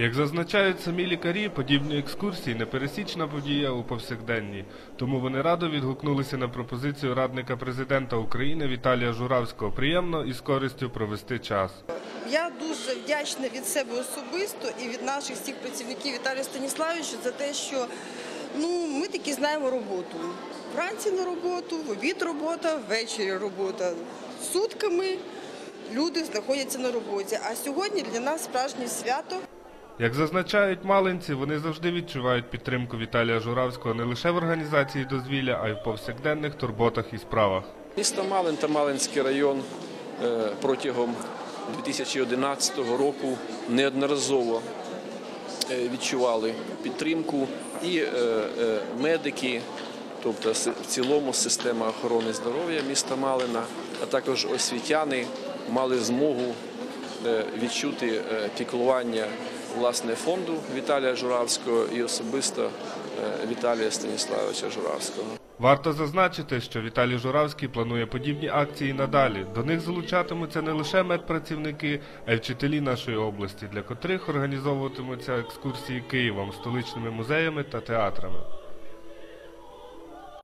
Як зазначають самі лікарі, подібні екскурсії непересічна подія у повсякденній, тому вони радо відгукнулися на пропозицію радника президента України Віталія Журавського приємно і з користю провести час. Я дуже вдячна від себе особисто і від наших всіх працівників Віталію Станіславовичу за те, що ну, ми таки знаємо роботу. Вранці на роботу, в обід робота, ввечері робота. Сутками люди знаходяться на роботі. А сьогодні для нас справжнє свято. Як зазначають малинці, вони завжди відчувають підтримку Віталія Журавського не лише в організації дозвілля, а й в повсякденних турботах і справах. Місто Малин та Малинський район е, протягом 2011 року неодноразово е, відчували підтримку і е, медики, тобто в цілому система охорони здоров'я міста Малина, а також освітяни мали змогу відчути піклування власне фонду Віталія Журавського і особисто е, Віталія Станіславовича Журавського. Варто зазначити, що Віталій Журавський планує подібні акції надалі. До них залучатимуться не лише медпрацівники, а й вчителі нашої області, для котрих організовуватимуться екскурсії Києвом, столичними музеями та театрами.